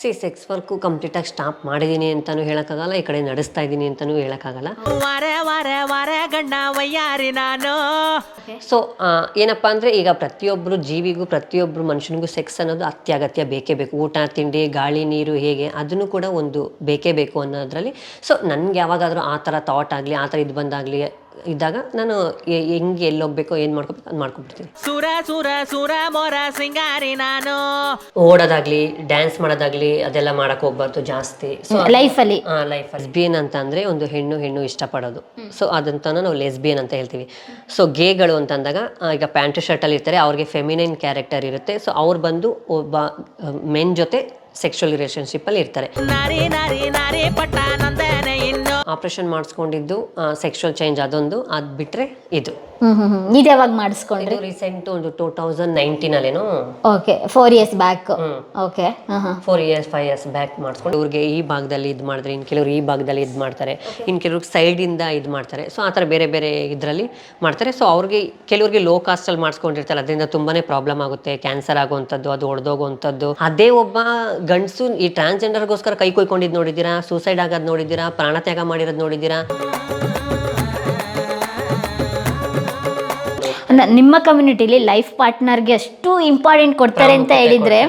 C sex work ಕಂಪ್ಲೀಟಾಗಿ stop ಮಾಡಿದೀನಿ ಅಂತಾನು ಹೇಳಕ್ಕಾಗಲ್ಲ ಈ ಕಡೆ ನಡೆಸ್ತಾ ಇದ್ದೀನಿ ಅಂತಾನು ಹೇಳಕ್ಕಾಗಲ್ಲ. ವಾರೆ ವಾರೆ ವಾರೆ ಗಂಡ ವಯ್ಯಾರಿ ನಾನು. ಸೊ ಏನಪ್ಪ ಅಂದ್ರೆ ಈಗ ಪ್ರತಿಯೊಬ್ಬರು ಜೀವಿಗೂ ಪ್ರತಿಯೊಬ್ಬರು ಮನುಷ್ಯನಿಗೂ ಸೆಕ್ಸ್ ಅನ್ನೋದು ಅತ್ಯಗತ್ಯ ಬೇಕೇ ಬೇಕು. ಊಟ ತಿಂಡಿ ಗಾಳಿ ನೀರು ಹೇಗೆ ಅದನ್ನು ಕೂಡ ಒಂದು ಬೇಕೇ ಬೇಕು ಅನ್ನೋದ್ರಲ್ಲಿ. ಸೊ ನನ್ಗೆ ಯಾವಾಗಾದರೂ ಆ ಥರ ಥಾಟ್ ಆಗಲಿ ಆ ಥರ ಇದು ಬಂದಾಗಲಿ ಇದ್ದಾಗ ನಾನು ಹೆಂಗೆ ಎಲ್ಲಿ ಹೋಗ್ಬೇಕು ಏನು ಮಾಡ್ಕೋಬೇಕು ಅದು ಮಾಡ್ಕೊಬಿಡ್ತೀನಿ ಸುರ ಸುರ ಸುರ ಮೊರ ಸಿಂಗಾರಿ ನಾನು. ಓಡೋದಾಗ್ಲಿ ಡ್ಯಾನ್ಸ್ ಮಾಡೋದಾಗ್ಲಿ ಅದೆಲ್ಲ ಮಾಡಕ್ ಹೋಗ್ಬಾರ್ದು ಜಾಸ್ತಿ. ಸೊ ಲೈಫಲ್ಲಿ ಲೈಫ್ ಲೆಸ್ಬಿಯನ್ ಅಂತ ಅಂದ್ರೆ ಒಂದು ಹೆಣ್ಣು ಹೆಣ್ಣು ಇಷ್ಟಪಡೋದು. ಸೊ ಅದಂತ ನಾವು ಲೆಸ್ಬಿಯನ್ ಅಂತ ಹೇಳ್ತೀವಿ. ಸೊ ಗೇಗಳು ಅಂತ ಅಂದಾಗ ಆ, ಈಗ ಪ್ಯಾಂಟ್ ಶರ್ಟ್ ಅಲ್ಲಿ ಇರ್ತಾರೆ ಅವ್ರಿಗೆ ಫೆಮಿನೈನ್ ಕ್ಯಾರೆಕ್ಟರ್ ಇರುತ್ತೆ. ಸೊ ಅವ್ರು ಬಂದು ಒಬ್ಬ ಮೆನ್ ಜೊತೆ ಸೆಕ್ಷುವಲ್ ರಿಲೇಷನ್ಶಿಪ್ಪಲ್ಲಿ ಇರ್ತಾರೆ. ನಾರಿ ನಾರಿ ನಾರಿ ಪಟ್ಟ ಆಪ್ರೇಷನ್ ಮಾಡಿಸ್ಕೊಂಡಿದ್ದು ಸೆಕ್ಷುವಲ್ ಚೇಂಜ್ ಅದೊಂದು. ಅದು ಬಿಟ್ಟರೆ ಇದು. ಇದು ಯಾವಾಗ ಮಾಡಿಸ್ಕೊಂಡ್ರಿ? ರೀಸೆಂಟ್ ಒಂದು two thousand ನೈನ್ಟೀನಲ್ಲೇನೋ okay four years back okay four years five years back ಮಾಡಿಸ್ಕೊಂಡು ಇವ್ರಿಗೆ ಈ ಭಾಗದಲ್ಲಿ ಇದು ಮಾಡಿದ್ರೆ ಇನ್ನು ಕೆಲವರು ಈ ಭಾಗದಲ್ಲಿ ಇದು ಮಾಡ್ತಾರೆ ಇನ್ನು ಕೆಲವ್ರಿಗೆ ಸೈಡಿಂದ ಇದು ಮಾಡ್ತಾರೆ. ಸೊ ಆ ಥರ ಬೇರೆ ಬೇರೆ ಇದರಲ್ಲಿ ಮಾಡ್ತಾರೆ. ಸೊ ಅವ್ರಿಗೆ ಕೆಲವ್ರಿಗೆ ಲೋ ಕಾಸ್ಟಲ್ಲಿ ಮಾಡಿಸ್ಕೊಂಡಿರ್ತಾರೆ ಅದರಿಂದ ತುಂಬಾನೇ ಪ್ರಾಬ್ಲಮ್ ಆಗುತ್ತೆ. ಕ್ಯಾನ್ಸರ್ ಆಗುವಂಥದ್ದು ಅದು ಒಡೆದೋಗುವಂಥದ್ದು. ಅದೇ ಒಬ್ಬ ಗಂಡಸು ಈ ಟ್ರಾನ್ಸ್ಜೆಂಡರ್ಗೋಸ್ಕರ ಕೈ ಕೊಯ್ಕೊಂಡಿದ್ದು ನೋಡಿದ್ದೀರಾ? ಸೂಸೈಡ್ ಆಗೋದು ನೋಡಿದ್ದೀರಾ? ಪ್ರಾಣತ್ಯಾಗ ಮಾಡಿರೋದು ನೋಡಿದ್ದೀರಾ? ನಿಮ್ಮ ಕಮ್ಯುನಿಟಿಲಿ ಲೈಫ್ ಪಾರ್ಟ್ನರ್ಗೆ ಅಷ್ಟು ಇಂಪಾರ್ಟೆಂಟ್ ಕೊಡ್ತಾರೆ ಅಂತ ಹೇಳಿದ್ರೆ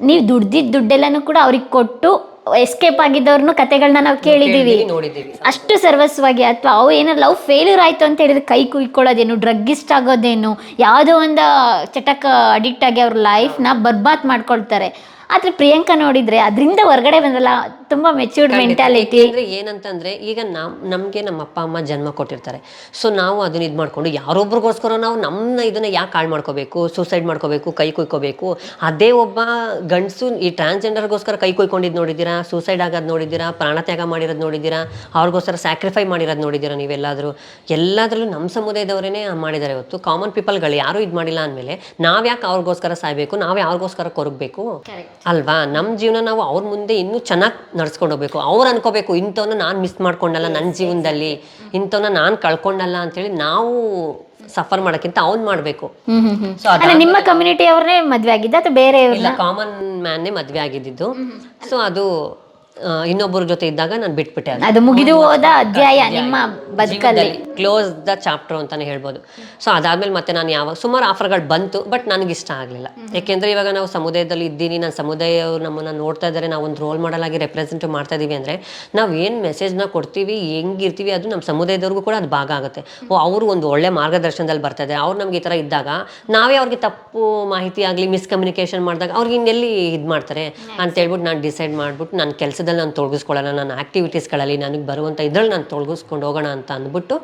ನೀವು ದುಡ್ದಿದ್ದ ದುಡ್ಡೆಲ್ಲನೂ ಕೂಡ ಅವ್ರಿಗೆ ಕೊಟ್ಟು ಎಸ್ಕೇಪ್ ಆಗಿದ್ದವ್ರನ್ನು ಕತೆಗಳನ್ನ ನಾವು ಕೇಳಿದೀವಿ ಅಷ್ಟು ಸರ್ವಸ್ವಾಗಿ ಅಥವಾ ಅವು ಏನೋ ಲವ್ ಫೇಲ್ಯೂರ್ ಆಯ್ತು ಅಂತ ಹೇಳಿದ್ರೆ ಕೈ ಕುಯ್ಕೊಳ್ಳೋದೇನು ಡ್ರಗ್ಗಿಸ್ಟ್ ಆಗೋದೇನು ಯಾವುದೋ ಒಂದು ಚಟಕ ಅಡಿಕ್ಟ್ ಆಗಿ ಅವ್ರ ಲೈಫ್ನ ಬರ್ಬಾದ್ ಮಾಡ್ಕೊಳ್ತಾರೆ. ಆದರೆ ಪ್ರಿಯಾಂಕಾ ನೋಡಿದರೆ ಅದರಿಂದ ಹೊರಗಡೆ ಬಂದಲ್ಲ ತುಂಬಾ ಮೆಚ್ಯೂರ್ಡ್ ಮೆಂಟಾಲಿಟಿ ಅಂದ್ರೆ ಏನಂತಂದ್ರೆ ಈಗ ನಮ್ ನಮ್ಗೆ ನಮ್ಮ ಅಪ್ಪ ಅಮ್ಮ ಜನ್ಮ ಕೊಟ್ಟಿರ್ತಾರೆ. ಸೊ ನಾವು ಅದನ್ನ ಇದು ಮಾಡ್ಕೊಂಡು ಯಾರೊಬ್ರಿಗೋಸ್ಕರ ನಾವು ನಮ್ಮ ಇದನ್ನ ಯಾಕೆ ಹಾಳು ಮಾಡ್ಕೋಬೇಕು ಸೂಸೈಡ್ ಮಾಡ್ಕೋಬೇಕು ಕೈ ಕುಯ್ಕೋಬೇಕು? ಅದೇ ಒಬ್ಬ ಗಂಡಸು ಈ ಟ್ರಾನ್ಸ್ಜೆಂಡರ್ಗೋಸ್ಕರ ಕೈ ಕುಯ್ಕೊಂಡಿದ್ದು ನೋಡಿದ್ದೀರಾ? ಸೂಸೈಡ್ ಆಗೋದು ನೋಡಿದ್ದೀರಾ? ಪ್ರಾಣತ್ಯಾಗ ಮಾಡಿರೋದು ನೋಡಿದ್ದೀರಾ? ಅವ್ರಿಗೋಸ್ಕರ ಸ್ಯಾಕ್ರಿಫೈ ಮಾಡಿರೋದು ನೋಡಿದ್ದೀರಾ ನೀವೆಲ್ಲಾದರೂ? ಎಲ್ಲದರಲ್ಲೂ ನಮ್ಮ ಸಮುದಾಯದವರೇ ಮಾಡಿದ್ದಾರೆ ಇವತ್ತು ಕಾಮನ್ ಪೀಪಲ್ಗಳು ಯಾರೂ ಇದು ಮಾಡಿಲ್ಲ ಅಂದಮೇಲೆ ನಾವು ಯಾಕೆ ಅವ್ರಿಗೋಸ್ಕರ ಸಾಯ್ಬೇಕು? ನಾವೇ ಅವ್ರಿಗೋಸ್ಕರ ಕೊರಗಬೇಕು ಅಲ್ವಾ? ನಮ್ಮ ಜೀವನ ನಾವು ಅವ್ರ ಮುಂದೆ ಇನ್ನೂ ಚೆನ್ನಾಗಿ ನಡ್ಸ್ಕೊಂಡು ಹೋಗ್ಬೇಕು ಅವ್ರು ಅನ್ಕೋಬೇಕು ಇಂಥವನ್ನ ನಾನು ಮಿಸ್ ಮಾಡ್ಕೊಂಡಲ್ಲ ನನ್ನ ಜೀವನದಲ್ಲಿ ಇಂಥವನ್ನ ನಾನು ಕಳ್ಕೊಂಡಲ್ಲ ಅಂತೇಳಿ ನಾವು ಸಫರ್ ಮಾಡೋಕ್ಕಿಂತ ಅವ್ನು ಮಾಡಬೇಕು. ನಿಮ್ಮ ಕಮ್ಯುನಿಟಿ ಅವ್ರನ್ನೇ ಮದ್ವೆ ಆಗಿದ್ದ ಅಥವಾ ಬೇರೆ ಇಲ್ಲ ಕಾಮನ್ ಮ್ಯಾನ್ನೇ ಮದುವೆ ಆಗಿದ್ದು ಸೊ ಅದು ಇನ್ನೊಬ್ಬರ ಜೊತೆ ಇದ್ದಾಗ ನಾನು ಬಿಟ್ಬಿಟ್ಟೆ ಅದು ಅದು ಮುಗಿದು ಹೋದ ಅಧ್ಯಾಯ ನಿಮ್ಮ ಬದುಕಲ್ಲಿ. ಕ್ಲೋಸ್ ದ ಚಾಪ್ಟರ್ ಅಂತಾನೆ ಹೇಳ್ಬೋದು. ಸೊ ಅದಾದ್ಮೇಲೆ ಮತ್ತೆ ನಾನು ಯಾವಾಗ ಸುಮಾರು ಆಫರ್ಗಳು ಬಂತು ಬಟ್ ನನಗೆ ಇಷ್ಟ ಆಗಲಿಲ್ಲ. ಯಾಕೆಂದ್ರೆ ಇವಾಗ ನಾವು ಸಮುದಾಯದಲ್ಲಿ ಇದ್ದೀನಿ ನಾನು ಸಮುದಾಯವ್ರು ನಮ್ಮನ್ನ ನೋಡ್ತಾ ಇದ್ದಾರೆ ನಾವು ಒಂದು ರೋಲ್ ಮಾಡಲ್ ಆಗಿ ರೆಪ್ರೆಸೆಂಟ್ ಮಾಡ್ತಾ ಇದೀವಿ ಅಂದ್ರೆ ನಾವು ಏನು ಮೆಸೇಜ್ನ ಕೊಡ್ತೀವಿ ಹೆಂಗಿರ್ತೀವಿ ಅದು ನಮ್ಮ ಸಮುದಾಯದವ್ರಿಗೂ ಕೂಡ ಅದು ಭಾಗ ಆಗುತ್ತೆ. ಓ ಅವರು ಒಂದು ಒಳ್ಳೆ ಮಾರ್ಗದರ್ಶನದಲ್ಲಿ ಬರ್ತದೆ ಅವ್ರು ನಮ್ಗೆ ಈ ಥರ ಇದ್ದಾಗ ನಾವೇ ಅವ್ರಿಗೆ ತಪ್ಪು ಮಾಹಿತಿ ಆಗಲಿ ಮಿಸ್ಕಮ್ಯುನಿಕೇಶನ್ ಮಾಡಿದಾಗ ಅವ್ರಿಗೆ ಇನ್ನೆಲ್ಲಿ ಇದು ಮಾಡ್ತಾರೆ ಅಂತ ಹೇಳ್ಬಿಟ್ಟು ನಾನು ಡಿಸೈಡ್ ಮಾಡ್ಬಿಟ್ಟು ನನ್ನ ಕೆಲಸದಲ್ಲಿ ನಾನು ತೊಡಗಿಸ್ಕೊಳ್ಳೋಣ, ನನ್ನ ಆ್ಯಕ್ಟಿವಿಟೀಸ್ಗಳಲ್ಲಿ ನನಗೆ ಬರುವಂಥ ಇದ್ರಲ್ಲಿ ನಾನು ತೊಡಗಿಸ್ಕೊಂಡು ಹೋಗೋಣ ಅಂತ ಅಂದ್ಬಿಟ್ಟು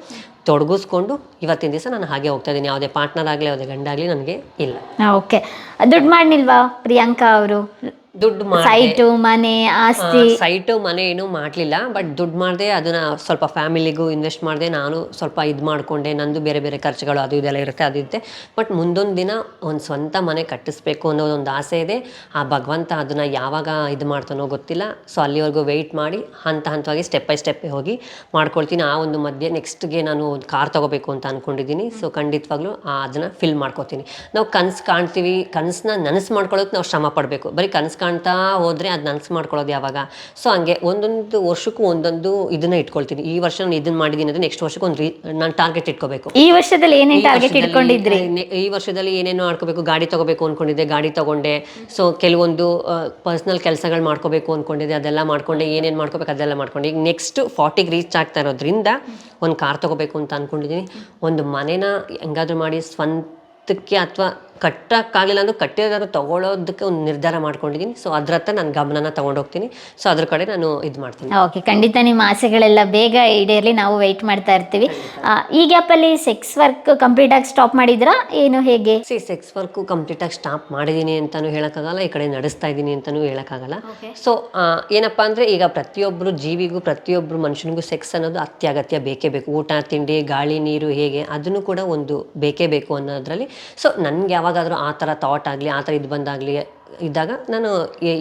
ತೊಡಗಿಸ್ಕೊಂಡು ಇವತ್ತಿನ ದಿವಸ ನಾನು ಹಾಗೆ ಹೋಗ್ತಾ ಇದ್ದೀನಿ. ಯಾವುದೇ ಪಾರ್ಟ್ನರ್ ಆಗಲಿ, ಯಾವುದೇ ಗಂಡಾಗಲಿ ನನಗೆ ಇಲ್ಲ. ಓಕೆ ದುಡ್ಡು ಮಾಡಲಿಲ್ವಾ ಪ್ರಿಯಾಂಕಾ ಅವರು? ದುಡ್ಡು ಸೈಟು ಮನೆ ಆಸ್ತಿ. ಸೈಟು ಮನೆ ಏನು ಮಾಡಲಿಲ್ಲ ಬಟ್ ದುಡ್ಡು ಮಾಡಿದೆ ಅದನ್ನ ಸ್ವಲ್ಪ ಫ್ಯಾಮಿಲಿಗೂ ಇನ್ವೆಸ್ಟ್ ಮಾಡಿದೆ ನಾನು ಸ್ವಲ್ಪ ಇದು ಮಾಡಿಕೊಂಡೆ ನಂದು ಬೇರೆ ಬೇರೆ ಖರ್ಚುಗಳು ಅದು ಇದೆಲ್ಲ ಇರುತ್ತೆ ಅದು ಇರುತ್ತೆ. ಬಟ್ ಮುಂದೊಂದು ದಿನ ಒಂದು ಸ್ವಂತ ಮನೆ ಕಟ್ಟಿಸ್ಬೇಕು ಅನ್ನೋದೊಂದು ಆಸೆ ಇದೆ. ಆ ಭಗವಂತ ಅದನ್ನು ಯಾವಾಗ ಇದು ಮಾಡ್ತಾನೋ ಗೊತ್ತಿಲ್ಲ. ಸೊ ಅಲ್ಲಿವರೆಗೂ ವೆಯ್ಟ್ ಮಾಡಿ ಹಂತ ಹಂತವಾಗಿ ಸ್ಟೆಪ್ ಬೈ ಸ್ಟೆಪ್ ಹೋಗಿ ಮಾಡ್ಕೊಳ್ತೀನಿ. ಆ ಒಂದು ಮಧ್ಯೆ ನೆಕ್ಸ್ಟ್ಗೆ ನಾನು ಒಂದು ಕಾರ್ ತೊಗೋಬೇಕು ಅಂತ ಅಂದ್ಕೊಂಡಿದ್ದೀನಿ ಸೊ ಖಂಡಿತವಾಗ್ಲೂ ಆ ಅದನ್ನು ಫಿಲ್ ಮಾಡ್ಕೋತೀನಿ. ನಾವು ಕನಸು ಕಾಣ್ತೀವಿ ಕನಸನ್ನ ನನಸು ಮಾಡ್ಕೊಳ್ಳೋಕೆ ನಾವು ಶ್ರಮ ಪಡಬೇಕು. ಬರೀ ಕನಸು ಕಾಣ್ತಾ ಹೋದರೆ ಅದು ನನಸು ಮಾಡ್ಕೊಳ್ಳೋದು ಯಾವಾಗ? ಸೊ ಹಂಗೆ ಒಂದೊಂದು ವರ್ಷಕ್ಕೂ ಒಂದೊಂದು ಇದನ್ನ ಇಟ್ಕೊಳ್ತೀನಿ. ಈ ವರ್ಷ ನಾನು ಇದನ್ನ ಮಾಡಿದ್ದೀನಿ ಅಂದರೆ ನೆಕ್ಸ್ಟ್ ವರ್ಷಕ್ಕೆ ಒಂದು ನಾನು ಟಾರ್ಗೆಟ್ ಇಟ್ಕೋಬೇಕು. ಈ ವರ್ಷದಲ್ಲಿ ಏನೇನು ಟಾರ್ಗೆಟ್ ಇಟ್ಕೊಂಡಿದ್ರೆ? ಈ ವರ್ಷದಲ್ಲಿ ಏನೇನು ಮಾಡ್ಕೋಬೇಕು ಗಾಡಿ ತಗೋಬೇಕು ಅನ್ಕೊಂಡಿದ್ದೆ ಗಾಡಿ ತಗೊಂಡೆ. ಸೊ ಕೆಲವೊಂದು ಪರ್ಸ್ನಲ್ ಕೆಲಸಗಳು ಮಾಡ್ಕೋಬೇಕು ಅನ್ಕೊಂಡಿದ್ದೆ ಅದೆಲ್ಲ ಮಾಡ್ಕೊಂಡೆ ಏನೇನು ಮಾಡ್ಕೋಬೇಕು ಅದೆಲ್ಲ ಮಾಡ್ಕೊಂಡೆ. ಈಗ ನೆಕ್ಸ್ಟ್ ಫಾರ್ಟಿಗೆ ರೀಚ್ ಆಗ್ತಾ ಇರೋದ್ರಿಂದ ಒಂದು ಕಾರ್ ತಗೋಬೇಕು ಅಂತ ಅನ್ಕೊಂಡಿದ್ದೀನಿ ಒಂದು ಮನೇನ ಹೆಂಗಾದ್ರೂ ಮಾಡಿ ಸ್ವಂತಕ್ಕೆ ಅಥವಾ ಕಟ್ಟಕ್ಕಾಗಲಿಲ್ಲ ಅಂದ್ರೆ ಕಟ್ಟಿರೋದಾದ್ರು ತಗೊಳ್ಳೋದಕ್ಕೆ ಒಂದು ನಿರ್ಧಾರ ಮಾಡ್ಕೊಂಡಿದ್ದೀನಿ. ಸೊ ಅದ್ರ ಹತ್ರ ನಾನು ಗಮನನ ತಗೊಂಡೋಗ್ತೀನಿ. ಸೊ ಅದ್ರ ಕಡೆ ನಾನು ಇದು ಮಾಡ್ತೀನಿ. ಓಕೆ ಖಂಡಿತ ನಿಮ್ಮ ಆಸೆಗಳೆಲ್ಲ ಬೇಗ ಈಡೇರಲಿ. ನಾವು ವೆಯ್ಟ್ ಮಾಡ್ತಾ ಇರ್ತೀವಿ. ಆ, ಈ ಗ್ಯಾಪಲ್ಲಿ ಸೆಕ್ಸ್ ವರ್ಕ್ ಕಂಪ್ಲೀಟ್ ಆಗಿ ಸ್ಟಾಪ್ ಮಾಡಿದ್ರಾ? ಏನು ಹೇಗೆ? ಸಿ ಸೆಕ್ಸ್ ವರ್ಕು ಕಂಪ್ಲೀಟಾಗಿ ಸ್ಟಾಪ್ ಮಾಡಿದ್ದೀನಿ ಅಂತಲೂ ಹೇಳಕ್ಕಾಗಲ್ಲ. ಈ ಕಡೆ ನಡೆಸ್ತಾ ಇದ್ದೀನಿ ಅಂತಲೂ ಹೇಳೋಕ್ಕಾಗಲ್ಲ. ಸೊ ಏನಪ್ಪಾ ಅಂದ್ರೆ ಈಗ ಪ್ರತಿಯೊಬ್ಬರು ಜೀವಿಗೂ ಪ್ರತಿಯೊಬ್ಬರು ಮನುಷ್ಯನಿಗೂ ಸೆಕ್ಸ್ ಅನ್ನೋದು ಅತ್ಯಗತ್ಯ. ಬೇಕೇ ಬೇಕು. ಊಟ ತಿಂಡಿ ಗಾಳಿ ನೀರು ಹೇಗೆ ಅದನ್ನು ಕೂಡ ಒಂದು ಬೇಕೇ ಬೇಕು ಅನ್ನೋದ್ರಲ್ಲಿ. ಸೊ ನನಗೆ ಯಾವಾಗಾದರೂ ಆ ಥರ ಥಾಟ್ ಆಗಲಿ ಆ ಥರ ಇದು ಬಂದಾಗಲಿ ಇದ್ದಾಗ ನಾನು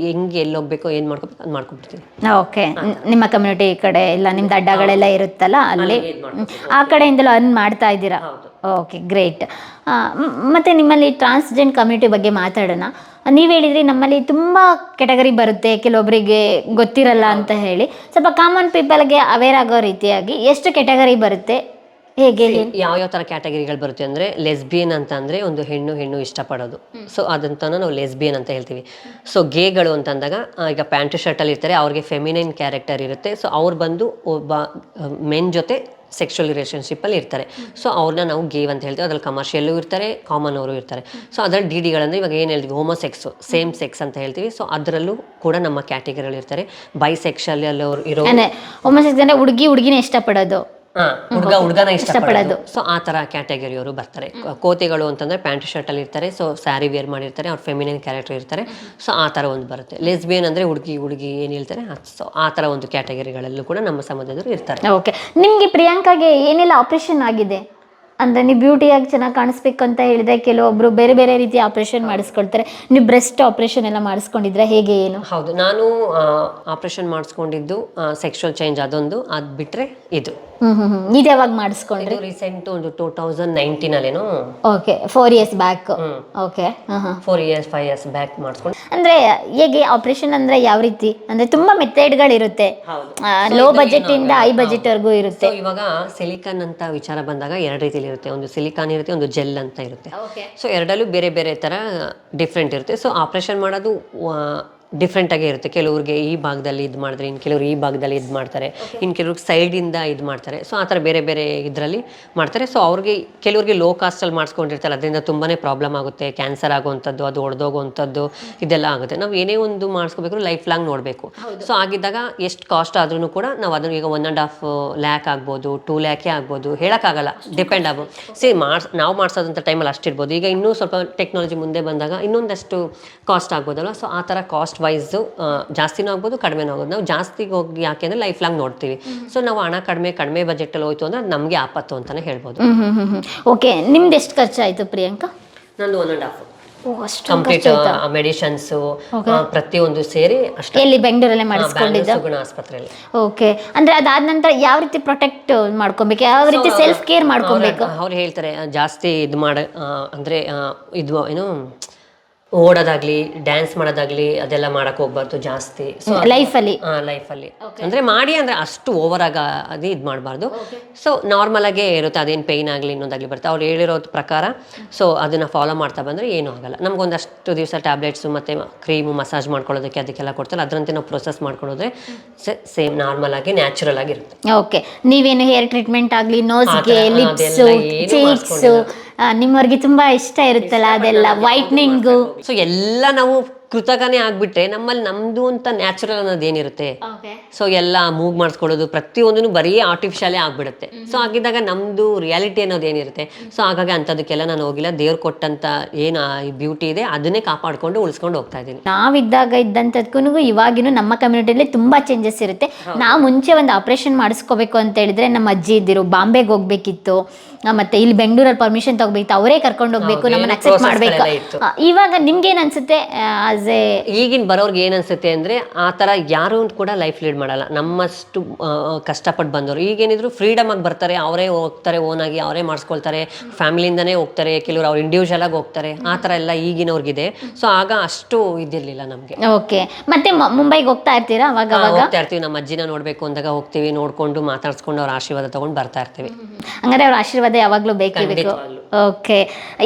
ಹೆಂಗೆ ಎಲ್ಲಿ ಹೋಗ್ಬೇಕು ಏನು ಮಾಡ್ಕೋಬೇಕು ಅದು ಮಾಡ್ಕೊಬಿಡ್ತೀನಿ. ಓಕೆ. ನಿಮ್ಮ ಕಮ್ಯುನಿಟಿ ಈ ಕಡೆ ಎಲ್ಲ ನಿಮ್ದು ಅಡ್ಡಗಳೆಲ್ಲ ಇರುತ್ತಲ್ಲ ಅಲ್ಲಿ. ಆ ಕಡೆಯಿಂದಲೂ ಅರ್ನ್ ಮಾಡ್ತಾ ಇದ್ದೀರಾ? Okay great. ಮತ್ತೆ ನಿಮ್ಮಲ್ಲಿ ಟ್ರಾನ್ಸ್ಜೆಂಡ್ ಕಮ್ಯುನಿಟಿ ಬಗ್ಗೆ ಮಾತಾಡೋಣ. ನೀವು ಹೇಳಿದ್ರಿ ನಮ್ಮಲ್ಲಿ ತುಂಬ ಕೆಟಗರಿ ಬರುತ್ತೆ ಕೆಲವೊಬ್ಬರಿಗೆ ಗೊತ್ತಿರಲ್ಲ ಅಂತ ಹೇಳಿ. ಸ್ವಲ್ಪ ಕಾಮನ್ ಪೀಪಲ್ಗೆ ಅವೇರ್ ಆಗೋ ರೀತಿಯಾಗಿ ಎಷ್ಟು ಕೆಟಗರಿ ಬರುತ್ತೆ? ಹೇಗೆ ಯಾವ ಯಾವ ತರ ಕ್ಯಾಟಗರಿಗಳು ಬರುತ್ತೆ ಅಂದ್ರೆ ಲೆಸ್ಬಿಯನ್ ಅಂತ ಅಂದ್ರೆ ಒಂದು ಹೆಣ್ಣು ಹೆಣ್ಣು ಇಷ್ಟಪಡೋದು. ಸೊ ಅದಂತ ನಾವು ಲೆಸ್ಬಿಯನ್ ಅಂತ ಹೇಳ್ತೀವಿ. ಸೊ ಗೇಗಳು ಅಂತಂದಾಗ ಅಂದಾಗ ಈಗ ಪ್ಯಾಂಟ್ ಶರ್ಟ್ ಅಲ್ಲಿ ಇರ್ತಾರೆ ಅವ್ರಿಗೆ ಫೆಮಿನೈನ್ ಕ್ಯಾರೆಕ್ಟರ್ ಇರುತ್ತೆ. ಸೊ ಅವ್ರು ಬಂದು ಒಬ್ಬ ಮೆನ್ ಜೊತೆ ಸೆಕ್ಷುವಲ್ ರಿಲೇಷನ್ಶಿಪ್ಪಲ್ಲಿ ಇರ್ತಾರೆ. ಸೊ ಅವ್ರನ್ನ ನಾವು ಗೇವ್ ಅಂತ ಹೇಳ್ತೀವಿ. ಅದ್ರಲ್ಲಿ ಕಮರ್ಷಿಯಲ್ಲೂ ಇರ್ತಾರೆ ಕಾಮನ್ ಅವರು ಇರ್ತಾರೆ. ಸೊ ಅದರಲ್ಲಿ ಡಿ ಡಿಗಳಂದ್ರೆ ಇವಾಗ ಏನು ಹೇಳ್ತೀವಿ ಹೋಮೋಸೆಕ್ಸು ಸೇಮ್ ಸೆಕ್ಸ್ ಅಂತ ಹೇಳ್ತೀವಿ. ಸೊ ಅದರಲ್ಲೂ ಕೂಡ ನಮ್ಮ ಕ್ಯಾಟಗರಿಗಳು ಇರ್ತಾರೆ. ಬೈ ಸೆಕ್ಷಲ್ಲಿ ಅವರು ಇರೋ ಹೋಮೋಸೆಕ್ಸ್ ಅಂದರೆ ಹುಡುಗಿ ಹುಡುಗಿನ ಇಷ್ಟಪಡೋದು. ಹುಡುಗ ಹುಡುಗನ ಇಷ್ಟಪಡೋದು. ಸೊ ಆ ಕ್ಯಾಟಗರಿ ಕ್ಯಾಟಗರಿಯವರು ಬರ್ತಾರೆ. ಕೋತಿಗಳು ಅಂತಂದ್ರೆ ಪ್ಯಾಂಟ್ ಶರ್ಟ್ ಅಲ್ಲಿ ಇರ್ತಾರೆ. ಸೊ ಸ್ಯಾರಿ ವೇರ್ ಮಾಡಿರ್ತಾರೆ. ಅವ್ರ ಫೆಮಿನಿನ್ ಕ್ಯಾರೆಕ್ಟರ್ ಇರ್ತಾರೆ. ಸೊ ಆ ತರ ಒಂದು ಬರುತ್ತೆ. ಲೆಸ್ಬಿಯನ್ ಅಂದ್ರೆ ಹುಡುಗಿ ಹುಡುಗಿ ಏನ್ ಹೇಳ್ತಾರೆ? ಸೊ ಆ ತರ ಒಂದು ಕ್ಯಾಟಗರಿಗಳಲ್ಲೂ ಕೂಡ ನಮ್ಮ ಸಮಾಜದವರು ಇರ್ತಾರೆ. ಓಕೆ ನಿಮ್ಗೆ ಪ್ರಿಯಾಂಕಾಗೆ ಏನೆಲ್ಲ ಆಪರೇಷನ್ ಆಗಿದೆ? ಅಂದರೆ ನೀವು ಬ್ಯೂಟಿಯಾಗಿ ಚೆನ್ನಾಗಿ ಕಾಣಿಸ್ಬೇಕು ಅಂತ ಹೇಳಿದ್ರೆ ಕೆಲವೊಬ್ರು ಬೇರೆ ಬೇರೆ ರೀತಿ ಆಪ್ರೇಷನ್ ಮಾಡಿಸ್ಕೊಳ್ತಾರೆ. ನೀವು ಬ್ರೆಸ್ಟ್ ಆಪ್ರೇಷನ್ ಎಲ್ಲ ಮಾಡಿಸ್ಕೊಂಡಿದ್ರೆ ಹೇಗೆ ಏನು? ಹೌದು. ನಾನು ಆಪ್ರೇಷನ್ ಮಾಡಿಸ್ಕೊಂಡಿದ್ದು ಸೆಕ್ಷುವಲ್ ಚೇಂಜ್ ಅದೊಂದು. ಅದು ಬಿಟ್ಟರೆ ಇದು. ಇದು ಯಾವಾಗ ಮಾಡಿಸ್ಕೊಂಡ್ರಿ? ರೀಸೆಂಟ್ ಒಂದು two thousand ನೈನ್ಟೀನಲ್ಲೇನೋ okay four years back okay four years five years back ಮಾಡಿಸ್ಕೊಂಡು ಅಂದ್ರೆ ಹೇಗೆ ಆಪರೇಷನ್ ಅಂದ್ರೆ ಯಾವ ರೀತಿ? ಅಂದ್ರೆ ತುಂಬಾ ಮೆಥಡ್ಗಳಿರುತ್ತೆ. ಲೋ ಬಜೆಟ್ ಇಂದ ಹೈ ಬಜೆಟ್ ವರ್ಗೂ ಇರುತ್ತೆ. ಇವಾಗ ಸಿಲಿಕಾನ್ ಅಂತ ವಿಚಾರ ಬಂದಾಗ ಎರಡು ರೀತಿಲಿ ಇರುತ್ತೆ. ಒಂದು ಸಿಲಿಕಾನ್ ಇರುತ್ತೆ ಒಂದು ಜೆಲ್ ಅಂತ ಇರುತ್ತೆ. ಸೊ ಎರಡಲ್ಲೂ ಬೇರೆ ಬೇರೆ ತರ ಡಿಫ್ರೆಂಟ್ ಇರುತ್ತೆ. ಸೊ ಆಪರೇಷನ್ ಮಾಡೋದು ಡಿಫ್ರೆಂಟ್ ಆಗೇ ಇರುತ್ತೆ. ಕೆಲವ್ರಿಗೆ ಈ ಭಾಗದಲ್ಲಿ ಇದು ಮಾಡಿದ್ರೆ ಇನ್ನು ಕೆಲವ್ರು ಈ ಭಾಗದಲ್ಲಿ ಇದು ಮಾಡ್ತಾರೆ. ಇನ್ನು ಕೆಲವ್ರಿಗೆ ಸೈಡಿಂದ ಇದು ಮಾಡ್ತಾರೆ. ಸೊ ಆ ಥರ ಬೇರೆ ಬೇರೆ ಇದರಲ್ಲಿ ಮಾಡ್ತಾರೆ. ಸೊ ಅವ್ರಿಗೆ ಕೆಲವ್ರಿಗೆ ಲೋ ಕಾಸ್ಟಲ್ಲಿ ಮಾಡಿಸ್ಕೊಂಡಿರ್ತಾರೆ. ಅದರಿಂದ ತುಂಬಾ ಪ್ರಾಬ್ಲಮ್ ಆಗುತ್ತೆ. ಕ್ಯಾನ್ಸರ್ ಆಗುವಂಥದ್ದು ಅದು ಒಡೆದೋಗುವಂಥದ್ದು ಇದೆಲ್ಲ ಆಗುತ್ತೆ. ನಾವು ಏನೇ ಒಂದು ಮಾಡಿಸ್ಕೋಬೇಕು ಲೈಫ್ ಲಾಂಗ್ ನೋಡಬೇಕು ಸೊ ಆಗಿದ್ದಾಗ ಎಷ್ಟು ಕಾಸ್ಟ್ ಆದ್ರೂ ಕೂಡ ನಾವು ಅದನ್ನು ಈಗ ಒನ್ ಆ್ಯಂಡ್ ಹಾಫ್ ಲ್ಯಾಕ್ ಆಗ್ಬೋದು ಟೂ ಲ್ಯಾಕೇ ಆಗ್ಬೋದು ಹೇಳೋಕ್ಕಾಗಲ್ಲ. ಡಿಪೆಂಡ್ ಆಗ್ಬೋದು ಸಿ ಮಾಡ್ಸ್ ನಾವು ಮಾಡಿಸೋದಂಥ ಟೈಮಲ್ಲಿ ಅಷ್ಟಿರ್ಬೋದು ಈಗ ಇನ್ನೂ ಸ್ವಲ್ಪ ಟೆಕ್ನಾಲಜಿ ಮುಂದೆ ಬಂದಾಗ ಇನ್ನೊಂದಷ್ಟು ಕಾಸ್ಟ್ ಆಗ್ಬೋದಲ್ಲ ಸೊ ಆ ಥರ ಕಾಸ್ಟ್ ವೈಸು ಜಾಸ್ತಿನೂ ಆಗ್ಬೋದು ಕಡಿಮೆನೂ ಆಗ್ಬೋದು. ನಾವು ಜಾಸ್ತಿ ಹೋಗಿ ಯಾಕೆ ಅಂದರೆ ಲೈಫ್ ಲಾಂಗ್ ನೋಡ್ತೀವಿ. ಸೊ ನಾವು ಹಣ ಕಡಿಮೆ ಕಡಿಮೆ ಬಜೆಟಲ್ಲಿ ಹೋಯ್ತು ಅಂದರೆ ಅದು ನಮಗೆ ಆಪತ್ತು ಅಂತಲೇ ಹೇಳ್ಬೋದು. ಓಕೆ ನಿಮ್ದು ಎಷ್ಟು ಖರ್ಚಾಯ್ತು ಪ್ರಿಯಾಂಕಾ? ನಂದು one and half complete medicines ಪ್ರತಿಯೊಂದು ಸೇರಿ ಅಷ್ಟೇ. ಇಲ್ಲಿ ಬೆಂಗಳೂರಲ್ಲೇ ಮಾಡಿಸ್ಕೊಂಡಿದ್ದ? ಸುಗುಣ ಆಸ್ಪತ್ರೆಯಲ್ಲಿ. ಓಕೆ ಅಂದ್ರೆ ಅದಾದ ನಂತರ ಯಾವ ರೀತಿ ಪ್ರೊಟೆಕ್ಟ್ ಮಾಡ್ಕೊಬೇಕು? ಯಾವ ರೀತಿ ಸೆಲ್ಫ್ ಕೇರ್ ಮಾಡ್ಕೊಬೇಕು? ಅವ್ರು ಹೇಳ್ತಾರೆ ಜಾಸ್ತಿ ಇದು ಮಾಡ ಅಂದ್ರೆ ಇದು ಏನು ಓಡೋದಾಗ್ಲಿ ಡ್ಯಾನ್ಸ್ ಮಾಡೋದಾಗ್ಲಿ ಅದೆಲ್ಲ ಮಾಡಕ್ ಹೋಗ್ಬಾರ್ದು ಜಾಸ್ತಿ. ಸೊ ಲೈಫಲ್ಲಿ ಲೈಫಲ್ಲಿ ಅಂದ್ರೆ ಮಾಡಿ ಅಂದ್ರೆ ಅಷ್ಟು ಓವರ್ ಆಗ ಅದು ಇದು ಮಾಡಬಾರ್ದು. ಸೊ ನಾರ್ಮಲ್ ಆಗೇ ಇರುತ್ತೆ ಅದೇನು ಪೇಯ್ನ್ ಆಗಲಿ ಇನ್ನೊಂದಾಗ್ಲಿ ಬರುತ್ತೆ. ಅವ್ರು ಹೇಳಿರೋದ್ ಪ್ರಕಾರ ಸೊ ಅದನ್ನ ಫಾಲೋ ಮಾಡ್ತಾ ಬಂದ್ರೆ ಏನು ಆಗಲ್ಲ. ನಮ್ಗೊಂದಷ್ಟು ದಿವಸ ಟ್ಯಾಬ್ಲೆಟ್ಸ್ ಮತ್ತೆ ಕ್ರೀಮ್ ಮಸಾಜ್ ಮಾಡ್ಕೊಳ್ಳೋದಕ್ಕೆ ಅದಕ್ಕೆಲ್ಲ ಕೊಡ್ತಾರೆ. ಅದರಂತೆ ನಾವು ಪ್ರೊಸೆಸ್ ಮಾಡ್ಕೊಳ್ಳೋದ್ರೆ ಸೇಮ್ ನಾರ್ಮಲ್ ಆಗಿ ನ್ಯಾಚುರಲ್ ಆಗಿರುತ್ತೆ. ಓಕೆ ನೀವೇನು ಹೇರ್ ಟ್ರೀಟ್ಮೆಂಟ್ ಆಗಲಿ ನೋಸ್ಗೆ ಲಿಪ್ಸ್ ಚೀಕ್ಸು ನಿಮ್ಮವ್ರಿಗೆ ತುಂಬಾ ಇಷ್ಟ ಇರುತ್ತಲ್ಲ ಅದೆಲ್ಲ ವೈಟ್ನಿಂಗು ಸೊ ಎಲ್ಲ ನಾವು ಕೃತಕನೇ ಆಗ್ಬಿಟ್ರೆ ನಮ್ಮಲ್ಲಿ ನಮ್ದು ಅಂತ ನ್ಯಾಚುರಲ್ ಅನ್ನೋದು ಏನಿರುತ್ತೆ? ಸೊ ಎಲ್ಲ ಮೂವ್ ಮಾಡಿಸ್ಕೊಳ್ಳೋದು ಪ್ರತಿಯೊಂದೂ ಬರೀ ಆರ್ಟಿಫಿಷಿಯಲೇ ಆಗ್ಬಿಡುತ್ತೆ. ಸೊ ಆಗಿದ್ದಾಗ ನಮ್ದು ರಿಯಾಲಿಟಿ ಅನ್ನೋದು ಏನಿರುತ್ತೆ? ಸೊ ಹಾಗಾಗಿ ಅಂಥದಕ್ಕೆಲ್ಲ ನಾನು ಹೋಗಿಲ್ಲ. ದೇವ್ರು ಕೊಟ್ಟಂತ ಏನು ಬ್ಯೂಟಿ ಇದೆ ಅದನ್ನೇ ಕಾಪಾಡ್ಕೊಂಡು ಉಳಿಸ್ಕೊಂಡು ಹೋಗ್ತಾ ಇದ್ದೀನಿ. ನಾವಿದ್ದಾಗ ಇದ್ದಂಥದ್ಕೂ ಇವಾಗಿನೂ ನಮ್ಮ ಕಮ್ಯುನಿಟಿಯಲ್ಲಿ ತುಂಬಾ ಚೇಂಜಸ್ ಇರುತ್ತೆ. ನಾವು ಮುಂಚೆ ಒಂದು ಆಪರೇಷನ್ ಮಾಡಿಸ್ಕೋಬೇಕು ಅಂತ ಹೇಳಿದ್ರೆ ನಮ್ಮ ಅಜ್ಜಿ ಇದ್ದಿರು ಬಾಂಬೆಗೆ ಹೋಗ್ಬೇಕಿತ್ತು. ಮತ್ತೆ ಇಲ್ಲಿ ಬೆಂಗಳೂರಲ್ಲಿ ಪರ್ಮಿಷನ್ ತಗೋಬೇಕಿತ್ತು ಅವರೇ ಕರ್ಕೊಂಡು ಹೋಗ್ಬೇಕು ನಮ್ಮನ್ನ ಅಕ್ಸೆಪ್ಟ್ ಮಾಡ್ಬೇಕು. ಇವಾಗ ನಿಮ್ಗೆ ಏನ್ ಅನ್ಸುತ್ತೆ ಆಸ್ ಎ ಈಗಿನ ಬರೋರ್ಗೆ ಏನ್ ಅನ್ಸುತ್ತೆ ಅಂದ್ರೆ ಆ ತರ ಯಾರು ಕೂಡ ಲೈಫ್ ಲೀಡ್ ಮಾಡಲ್ಲ. ನಮ್ಮಷ್ಟು ಕಷ್ಟಪಟ್ಟು ಬಂದವರು. ಈಗೇನಿದ್ರು ಫ್ರೀಡಮ್ ಆಗಿ ಬರ್ತಾರೆ. ಅವರೇ ಹೋಗ್ತಾರೆ ಓನ್ ಆಗಿ ಅವರೇ ಮಾಡಿಸ್ಕೊಳ್ತಾರೆ. ಫ್ಯಾಮಿಲಿಯಿಂದನೇ ಹೋಗ್ತಾರೆ. ಕೆಲವರು ಅವ್ರು ಇಂಡಿವಿಜುವಲ್ ಆಗಿ ಹೋಗ್ತಾರೆ. ಆ ಥರ ಎಲ್ಲ ಈಗಿನವ್ರಿಗಿದೆ. ಸೊ ಆಗ ಅಷ್ಟು ಇದಿರಲಿಲ್ಲ ನಮಗೆ. ಓಕೆ ಮತ್ತೆ ಮುಂಬೈಗೆ ಹೋಗ್ತಾ ಇರ್ತೀರಾ ಅವಾಗ ಹೋಗ್ತಾ ಇರ್ತೀವಿ. ನಮ್ಮ ಅಜ್ಜಿನ ನೋಡ್ಬೇಕು ಅಂದಾಗ ಹೋಗ್ತೀವಿ. ನೋಡ್ಕೊಂಡು ಮಾತಾಡ್ಸ್ಕೊಂಡು ಅವ್ರ ಆಶೀರ್ವಾದ ತಗೊಂಡು ಬರ್ತಾ ಇರ್ತೀವಿ. ಹಂಗಾರೆ ಅವ್ರ ಆಶೀರ್ವಾದ ಯಾವಾಗಲೂ ಬೇಕೇ. ಓಕೆ.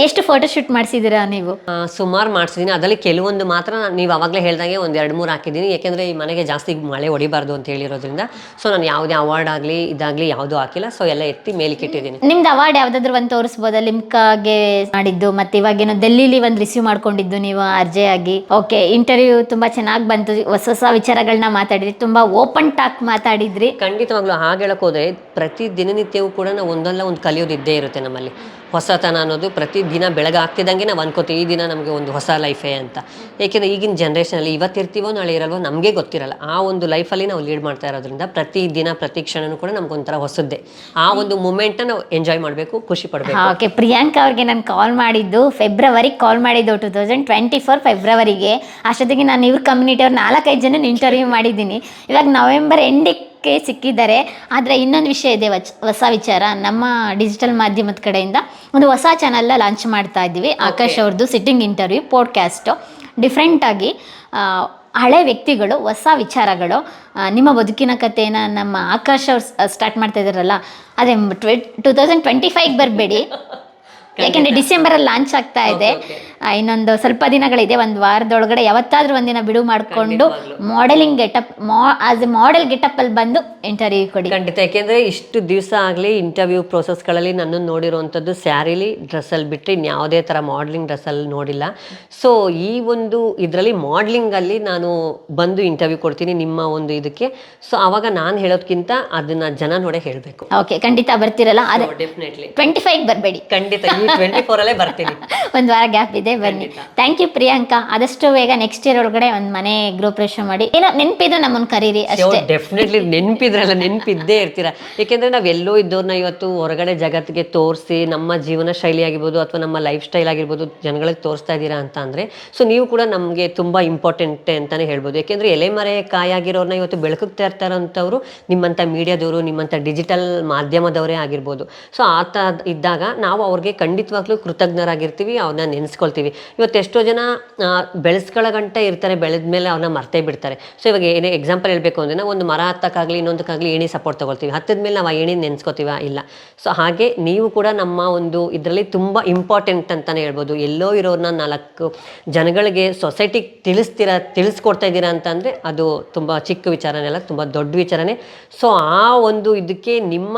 ಎಷ್ಟು ಫೋಟೋಶೂಟ್ ಮಾಡಿಸಿದ್ದೀರಾ ನೀವು? ಸುಮಾರು ಮಾಡಿಸಿದ್ದೀನಿ ಅದರಲ್ಲಿ ಕೆಲವೊಂದು ಮಾತ್ರ ನೀವು ಅವಾಗಲೇ ಹೇಳ್ದಂಗೆ ಒಂದು ಎರಡು ಮೂರು ಹಾಕಿದ್ದೀನಿ. ಯಾಕೆಂದರೆ ಈ ಮನೆಗೆ ಜಾಸ್ತಿ ಮಳೆ ಹೊಡಿಬಾರ್ದು ಅಂತ ಹೇಳಿರೋದ್ರಿಂದ ಸೊ ನಾನು ಯಾವುದೇ ಅವಾರ್ಡ್ ಆಗಲಿ ಇದಾಗಲಿ ಯಾವುದೂ ಹಾಕಿಲ್ಲ. ಸೊ ಎಲ್ಲ ಎತ್ತಿ ಮೇಲಕ್ಕೆ ಇಟ್ಟಿದ್ದೀನಿ ನಿಮ್ದು ಅವಾರ್ಡ್ ಯಾವುದಾದ್ರು ಒಂದು ತೋರಿಸ್ಬೋದಾ? ಲಿಮ್ಕಾಗೆ ಮಾಡಿದ್ದು ಮತ್ತೆ ಇವಾಗೇನೋ ಡೆಲ್ಲಿಲಿ ಒಂದು ರಿಸೀವ್ ಮಾಡ್ಕೊಂಡಿದ್ದು ನೀವು ಅರ್ಜೆ ಆಗಿ. ಓಕೆ ಇಂಟರ್ವ್ಯೂ ತುಂಬ ಚೆನ್ನಾಗಿ ಬಂತು. ಹೊಸ ಹೊಸ ವಿಚಾರಗಳನ್ನ ಮಾತಾಡಿದ್ರಿ. ತುಂಬ ಓಪನ್ ಟಾಕ್ ಮಾತಾಡಿದ್ರಿ. ಖಂಡಿತವಾಗ್ಲೂ ಹಾಗೆ ಹೋದ್ರೆ ಪ್ರತಿ ದಿನನಿತ್ಯವೂ ಕೂಡ ನಾವು ಒಂದಲ್ಲ ಒಂದು ಕಲಿಯೋದು ಇದ್ದೇ ಇರುತ್ತೆ ನಮ್ಮಲ್ಲಿ. ಹೊಸತನ ಅನ್ನೋದು ಪ್ರತಿ ದಿನ ಬೆಳಗ್ಗೆ ಆಗ್ತಿದ್ದಂಗೆ ನಾವು ಅನ್ಕೋತೀವಿ ಈ ದಿನ ನಮಗೆ ಒಂದು ಹೊಸ ಲೈಫೇ ಅಂತ. ಏಕೆಂದರೆ ಈಗಿನ ಜನ್ರೇಷನಲ್ಲಿ ಇವತ್ತಿರ್ತೀವೋ ನಾಳೆ ಇರಲ್ವೋ ನಮಗೆ ಗೊತ್ತಿರಲ್ಲ. ಆ ಒಂದು ಲೈಫಲ್ಲಿ ನಾವು ಲೀಡ್ ಮಾಡ್ತಾ ಇರೋದ್ರಿಂದ ಪ್ರತಿ ದಿನ, ಪ್ರತಿ ಕ್ಷಣನೂ ಕೂಡ ನಮ್ಗೊಂಥರ ಹೊಸದ್ದೇ. ಆ ಒಂದು ಮೂಮೆಂಟ್ನ ನಾವು ಎಂಜಾಯ್ ಮಾಡಬೇಕು, ಖುಷಿ ಪಡಬೇಕು. ಓಕೆ ಪ್ರಿಯಾಂಕಾ ಅವ್ರಿಗೆ ನಾನು ಕಾಲ್ ಮಾಡಿದ್ದು ಫೆಬ್ರವರಿಗೆ ಕಾಲ್ ಮಾಡಿದ್ದು ಟು ತೌಸಂಡ್ ಟ್ವೆಂಟಿ ಫೋರ್ ಫೆಬ್ರವರಿಗೆ ಅಷ್ಟೊತ್ತಿಗೆ ನಾನು ಇವ್ರ ಕಮ್ಯುನಿಟಿ ಅವ್ರು ನಾಲ್ಕೈದು ಜನ ಇಂಟರ್ವ್ಯೂ ಮಾಡಿದ್ದೀನಿ. ಇವಾಗ ನವೆಂಬರ್ ಎಂಡಿಗೆ ಸಿಕ್ಕಿದ್ದಾರೆ. ಆದರೆ ಇನ್ನೊಂದು ವಿಷಯ ಇದೆ ವಚ್ ಹೊಸ ವಿಚಾರ. ನಮ್ಮ ಡಿಜಿಟಲ್ ಮಾಧ್ಯಮದ ಕಡೆಯಿಂದ ಒಂದು ಹೊಸ ಚಾನಲ್ನ ಲಾಂಚ್ ಮಾಡ್ತಾ ಇದ್ದೀವಿ. ಆಕಾಶ್ ಅವ್ರದ್ದು ಸಿಟ್ಟಿಂಗ್ ಇಂಟರ್ವ್ಯೂ ಪಾಡ್ಕ್ಯಾಸ್ಟು ಡಿಫ್ರೆಂಟಾಗಿ ಹಳೆ ವ್ಯಕ್ತಿಗಳು ಹೊಸ ವಿಚಾರಗಳು ನಿಮ್ಮ ಬದುಕಿನ ಕಥೆನ ನಮ್ಮ ಆಕಾಶ್ ಅವ್ರು ಸ್ಟಾರ್ಟ್ ಮಾಡ್ತಾ ಇದ್ದಾರಲ್ಲ ಅದೇ ಟ್ವೆ ಟೂ ತೌಸಂಡ್ ಟ್ವೆಂಟಿ ಫೈವ್ಗೆ ಬರಬೇಡಿ. ಯಾಕೆಂದರೆ ಡಿಸೆಂಬರಲ್ಲಿ ಲಾಂಚ್ ಆಗ್ತಾ ಇದೆ. ಇನ್ನೊಂದು ಸ್ವಲ್ಪ ದಿನಗಳಿದೆ ಒಂದು ವಾರದೊಳಗಡೆ ಯಾವತ್ತಾದ್ರೂ ಒಂದಿನ ಬಿಡುವು ಮಾಡಿಕೊಂಡು modelling getup as a model ಗೆಟಪ್ಪಲ್ಲಿ ಬಂದು ಇಂಟರ್ವ್ಯೂ ಕೊಡಿ. ಖಂಡಿತ ಯಾಕೆಂದ್ರೆ ಇಷ್ಟು ದಿವಸ ಆಗಲಿ ಇಂಟರ್ವ್ಯೂ ಪ್ರೋಸೆಸ್ಗಳಲ್ಲಿ ನನ್ನ ನೋಡಿರುವಂಥದ್ದು ಸ್ಯಾರಿಲಿ ಡ್ರೆಸ್ಸಲ್ಲಿ ಬಿಟ್ಟರೆ ಇನ್ಯಾವುದೇ ಥರ ಮಾಡೆಲಿಂಗ್ ಡ್ರೆಸ್ಸಲ್ಲಿ ನೋಡಿಲ್ಲ. ಸೊ ಈ ಒಂದು ಇದರಲ್ಲಿ ಮಾಡೆಲಿಂಗಲ್ಲಿ ನಾನು ಬಂದು ಇಂಟರ್ವ್ಯೂ ಕೊಡ್ತೀನಿ ನಿಮ್ಮ ಒಂದು ಇದಕ್ಕೆ. ಸೊ ಅವಾಗ ನಾನು ಹೇಳೋದ್ಕಿಂತ ಅದನ್ನ ಜನ ನೋಡೇ ಹೇಳಬೇಕು. ಓಕೆ ಖಂಡಿತ ಬರ್ತಿರಲ್ಲ. ಟ್ವೆಂಟಿ ಫೈವ್ ಬರಬೇಡಿ. ಖಂಡಿತ ಟ್ವೆಂಟಿ ಫೋರಲ್ಲೇ ಬರ್ತೀನಿ. ಒಂದು ವಾರ ಗ್ಯಾಪ್ ಇದೆ ಬನ್ನಿ. Thank you Priyanka. ಆದಷ್ಟು ಬೇಗ ನೆಕ್ಸ್ಟ್ ಇಯರ್ ಒಳಗಡೆ ಒಂದು ಮನೆ ಗೃಹಪ್ರವೇಶ ಮಾಡಿ. ಏನೋ ನೆನಪಿದ್ರೆ ನಮ್ಮನ್ನು ಕರೀರಿ ಅಷ್ಟೇ. ಡೆಫಿನೆಟ್ಲಿ ನೆನಪಿದ್ರಲ್ಲ ನೆನಪಿದ್ದೇ ಇರ್ತೀರ? ಏಕೆಂದರೆ ನಾವು ಎಲ್ಲೋ ಇದ್ದವ್ರನ್ನ ಇವತ್ತು ಹೊರಗಡೆ ಜಗತ್ತಿಗೆ ತೋರಿಸಿ ನಮ್ಮ ಜೀವನ ಶೈಲಿ ಆಗಿರ್ಬೋದು ಅಥವಾ ನಮ್ಮ ಲೈಫ್ ಸ್ಟೈಲ್ ಆಗಿರ್ಬೋದು ಜನಗಳಿಗೆ ತೋರಿಸ್ತಾ ಇದ್ದೀರಾ ಅಂತ ಅಂದರೆ ಸೊ ನೀವು ಕೂಡ ನಮಗೆ ತುಂಬ ಇಂಪಾರ್ಟೆಂಟ್ ಅಂತಲೇ ಹೇಳ್ಬೋದು. ಯಾಕೆಂದರೆ ಎಲೆಮರೆ ಕಾಯಾಗಿರೋರನ್ನ ಇವತ್ತು ಬೆಳಕಿಗೆ ತರ್ತಾ ಇರೋಂಥವ್ರು ನಿಮ್ಮಂಥ ಮೀಡಿಯಾದವರು ನಿಮ್ಮಂಥ ಡಿಜಿಟಲ್ ಮಾಧ್ಯಮದವರೇ ಆಗಿರ್ಬೋದು. ಸೊ ಆತ ಥರ ಇದ್ದಾಗ ನಾವು ಅವ್ರಿಗೆ ಖಂಡಿತವಾಗ್ಲೂ ಕೃತಜ್ಞರಾಗಿರ್ತೀವಿ ಅವನ್ನ ನೆನೆಸ್ಕೊಳ್ತೀವಿ. ಇವತ್ತು ಎಷ್ಟೋ ಜನ ಬೆಳೆಸ್ಕೊಳ್ಳೋ ಗಂಟೆ ಇರ್ತಾರೆ, ಬೆಳೆದ ಮೇಲೆ ಅವನ್ನ ಮರ್ತೇ ಬಿಡ್ತಾರೆ. ಸೊ ಇವಾಗ ಏನೇ ಎಕ್ಸಾಂಪಲ್ ಹೇಳಬೇಕು ಅಂದರೆ ಒಂದು ಮರ ಹತ್ತಕ್ಕಾಗಲಿ, ಇನ್ನೊಂದಕ್ಕಾಗಲಿ ಏಣಿ ಸಪೋರ್ಟ್ ತೊಗೊಳ್ತೀವಿ. ಹತ್ತದ ಮೇಲೆ ನಾವು ಆ ಏಣಿ ನೆನೆಸ್ಕೋತೀವ? ಇಲ್ಲ. ಸೊ ಹಾಗೆ ನೀವು ಕೂಡ ನಮ್ಮ ಒಂದು ಇದರಲ್ಲಿ ತುಂಬ ಇಂಪಾರ್ಟೆಂಟ್ ಅಂತಲೇ ಹೇಳ್ಬೋದು. ಎಲ್ಲೋ ಇರೋರನ್ನ ನಾಲ್ಕು ಜನಗಳಿಗೆ ಸೊಸೈಟಿಗೆ ತಿಳಿಸ್ತೀರ, ತಿಳಿಸ್ಕೊಡ್ತಾ ಇದ್ದೀರಾ ಅಂತಂದರೆ, ಅದು ತುಂಬ ಚಿಕ್ಕ ವಿಚಾರನೇ ಅಲ್ಲ, ತುಂಬ ದೊಡ್ಡ ವಿಚಾರನೇ. ಸೊ ಆ ಒಂದು ಇದಕ್ಕೆ ನಿಮ್ಮ,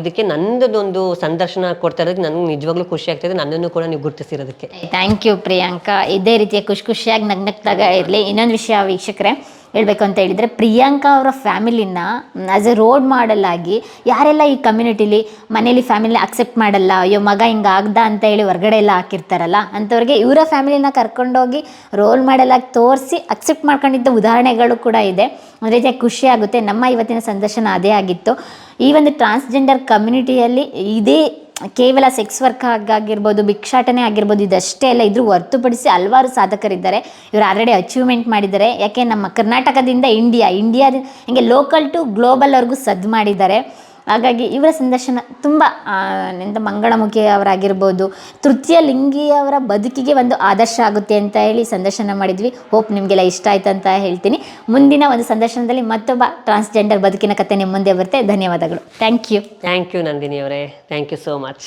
ಇದಕ್ಕೆ ನಂದದೊಂದು ಸಂದರ್ಶನ ಕೊಡ್ತಾ ಇರೋದಕ್ಕೆ ನನಗೆ ನಿಜವಾಗ್ಲೂ ಖುಷಿ ಆಗ್ತಾಯಿದೆ ನನ್ನನ್ನು ಕೂಡ ನೀವು ಗುರುತಿಸಿರೋದಕ್ಕೆ. Thank you Priyanka. ಇದೇ ರೀತಿಯ ಖುಷಿ ಖುಷಿಯಾಗಿ ನಗ್ನಗ್ತಾಗ ಇರಲಿ. ಇನ್ನೊಂದು ವಿಷಯ ವೀಕ್ಷಕರೇ, ಹೇಳಬೇಕು ಅಂತ ಹೇಳಿದರೆ, ಪ್ರಿಯಾಂಕಾ ಅವರ ಫ್ಯಾಮಿಲಿನ ಆ್ಯಸ್ ಎ ರೋಡ್ ಮಾಡೆಲ್ ಆಗಿ ಯಾರೆಲ್ಲ ಈ ಕಮ್ಯುನಿಟಿಲಿ ಮನೇಲಿ ಫ್ಯಾಮಿಲಿ ಅಕ್ಸೆಪ್ಟ್ ಮಾಡಲ್ಲ, ಅಯ್ಯೋ, ಮಗ ಹಿಂಗೆ ಆಗ್ದ ಅಂತ ಹೇಳಿ ಹೊರಗಡೆ ಎಲ್ಲ ಹಾಕಿರ್ತಾರಲ್ಲ, ಅಂಥವ್ರಿಗೆ ಇವರ ಫ್ಯಾಮಿಲಿನ ಕರ್ಕೊಂಡೋಗಿ ರೋಲ್ ಮಾಡೆಲ್ ಆಗಿ ತೋರಿಸಿ ಅಕ್ಸೆಪ್ಟ್ ಮಾಡ್ಕೊಂಡಿದ್ದ ಉದಾಹರಣೆಗಳು ಕೂಡ ಇದೆ. ಒಂದು ರೀತಿಯಾಗಿ ಖುಷಿ ಆಗುತ್ತೆ. ನಮ್ಮ ಇವತ್ತಿನ ಸಂದರ್ಶನ ಅದೇ ಆಗಿತ್ತು. ಈ ಒಂದು ಟ್ರಾನ್ಸ್ಜೆಂಡರ್ ಕಮ್ಯುನಿಟಿಯಲ್ಲಿ ಇದೇ ಕೇವಲ ಸೆಕ್ಸ್ ವರ್ಕ್ ಆಗಿರ್ಬೋದು, ಭಿಕ್ಷಾಟನೆ ಆಗಿರ್ಬೋದು, ಇದಷ್ಟೇ ಅಲ್ಲ, ಇದ್ರ ಹೊರತುಪಡಿಸಿ ಹಲವಾರು ಸಾಧಕರಿದ್ದಾರೆ. ಇವರು ಆಲ್ರೆಡಿ ಅಚೀವ್ಮೆಂಟ್ ಮಾಡಿದ್ದಾರೆ. ಯಾಕೆ, ನಮ್ಮ ಕರ್ನಾಟಕದಿಂದ ಇಂಡಿಯಾ ಇಂಡಿಯಾದ ಹಿಂಗೆ ಲೋಕಲ್ ಟು ಗ್ಲೋಬಲ್ವರೆಗೂ ಸದ್ದು ಮಾಡಿದ್ದಾರೆ. ಹಾಗಾಗಿ ಇವರ ಸಂದರ್ಶನ ತುಂಬ ಎಂತ ಮಂಗಳಮುಖಿಯವರಾಗಿರ್ಬೋದು ತೃತೀಯ ಲಿಂಗಿಯವರ ಬದುಕಿಗೆ ಒಂದು ಆದರ್ಶ ಆಗುತ್ತೆ ಅಂತ ಹೇಳಿ ಸಂದರ್ಶನ ಮಾಡಿದ್ವಿ. ಹೋಪ್ ನಿಮಗೆಲ್ಲ ಇಷ್ಟ ಆಯ್ತು ಅಂತ ಹೇಳ್ತೀನಿ. ಮುಂದಿನ ಒಂದು ಸಂದರ್ಶನದಲ್ಲಿ ಮತ್ತೊಬ್ಬ ಟ್ರಾನ್ಸ್ಜೆಂಡರ್ ಬದುಕಿನ ಕತೆ ನಿಮ್ಮ ಮುಂದೆ ಬರುತ್ತೆ. ಧನ್ಯವಾದಗಳು. Thank you thank you Nandini ಅವರೇ ಥ್ಯಾಂಕ್ ಯು ಸೋ ಮಚ್